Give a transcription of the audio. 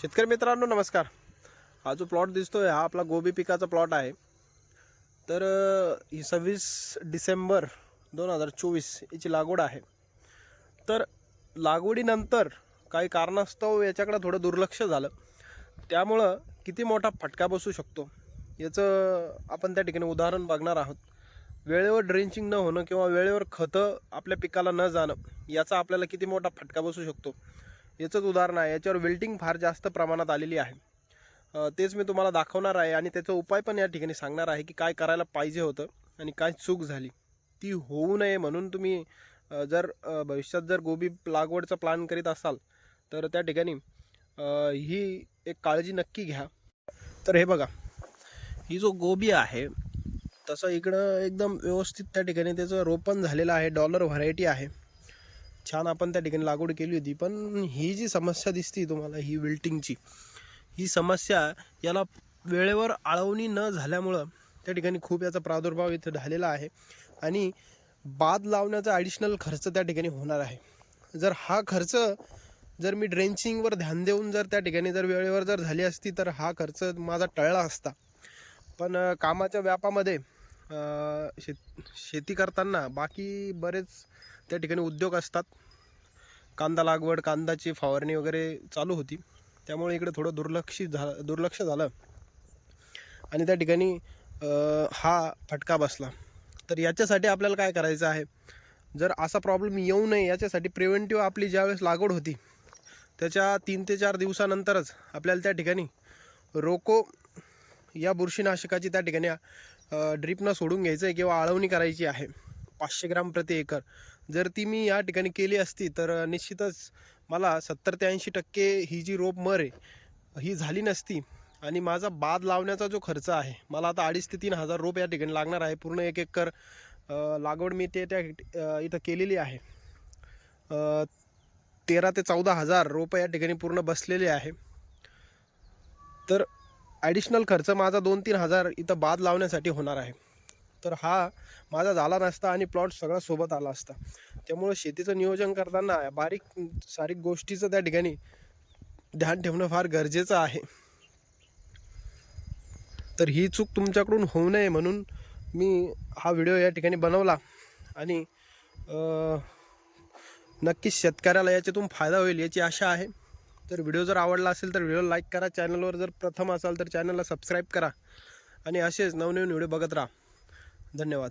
शेतकरी मित्रांनो नमस्कार. हा जो प्लॉट दिसतो आहे हा आपला गोबी पिकाचा प्लॉट आहे. तर ही सव्वीस डिसेंबर दोन हजार चोवीस याची लागवड आहे. तर लागवडीनंतर काही कारणास्तव याच्याकडे थोडं दुर्लक्ष झालं. त्यामुळं किती मोठा फटका बसू शकतो? याचं आपण त्या ठिकाणी उदाहरण बघणार आहोत. वेळेवर ड्रेंचिंग न होणं किंवा वेळेवर खतं आपल्या पिकाला न जाणं याचा आपल्याला किती मोठा फटका बसू शकतो? याचंच उदाहरण आहे. याच्यावर वेल्टिंग फार जास्त प्रमाणात आलेली आहे. तेच मी तुम्हाला दाखवणार आहे आणि त्याचा उपाय पण या ठिकाणी सांगणार आहे की काय करायला पाहिजे होतं आणि काय चूक झाली. ती होऊ नये म्हणून तुम्ही जर भविष्यात जर गोबी लागवडचा प्लॅन करीत असाल तर त्या ठिकाणी ही एक काळजी नक्की घ्या. तर हे बघा ही जो गोबी आहे तसं इकडं एकदम व्यवस्थित त्या ठिकाणी त्याचं रोपण झालेलं आहे. डॉलर व्हरायटी आहे. छान आपण त्या ठिकाणी लागवड केली होती. पण ही जी समस्या दिसते तुम्हाला ही विल्टिंगची ही समस्या याला वेळेवर आळवणी न झाल्यामुळं त्या ठिकाणी खूप याचा प्रादुर्भाव इथं झालेला आहे. आणि बाद लावण्याचा ॲडिशनल खर्च त्या ठिकाणी होणार आहे. जर हा खर्च जर मी ड्रेंचिंगवर ध्यान देऊन जर त्या ठिकाणी जर वेळेवर जर झाली असती तर हा खर्च माझा टळला असता. पण कामाच्या व्यापामध्ये शेत शेती करताना बाकी बरेच त्या ठिकाणी उद्योग असतात. कांदा लागवड कांदाची फवारणी वगैरे चालू होती. त्यामुळे इकडे थोडं दुर्लक्षित झा दुर्लक्ष झालं. आणि त्या ठिकाणी हा फटका बसला. तर याच्यासाठी आपल्याला काय करायचं आहे? जर असा प्रॉब्लेम येऊ नये याच्यासाठी प्रिव्हेंटिव्ह आपली ज्यावेळेस लागवड होती त्याच्या तीन ते चार दिवसानंतरच आपल्याला त्या ठिकाणी रोको या बुरशीनाशकाची त्या ठिकाणी ड्रीपनं सोडून घ्यायचं आहे किंवा आळवणी करायची आहे. पाचशे ग्राम प्रति एकर. जर ती मी या ठिकाणी केली असती तर निश्चितच मला सत्तर ते ऐंशी टक्के ही जी रोप मर आहे ही झाली नसती आणि माझा बाद लावण्याचा जो खर्च आहे मला आता अडीच ते तीन हजार रोप या ठिकाणी लागणार आहे. पूर्ण एक एकर लागवड मी ते त्या इथं केलेली आहे. तेरा ते चौदा हजार रोपं या ठिकाणी पूर्ण बसलेले आहे. तर ॲडिशनल खर्च माझा दोन तीन हजार इथं बाद लावण्यासाठी होणार आहे. तर हा माझा झाला नसता आणि प्लॉट सगळा सोबत आला असता. त्यामुळं शेतीचं नियोजन करताना बारीक सारीक गोष्टीचं त्या ठिकाणी ध्यान ठेवणं फार गरजेचं आहे. तर ही चूक तुमच्याकडून होऊ नये म्हणून मी हा व्हिडिओ या ठिकाणी बनवला. आणि नक्कीच शेतकऱ्याला याच्यातून फायदा होईल याची आशा आहे. तर व्हिडिओ जर आवडला असेल तर व्हिडिओ लाईक करा. चॅनलवर जर प्रथम असाल तर चॅनलला सबस्क्राईब करा. आणि असेच नवनवीन व्हिडिओ बघत राहा. धन्यवाद.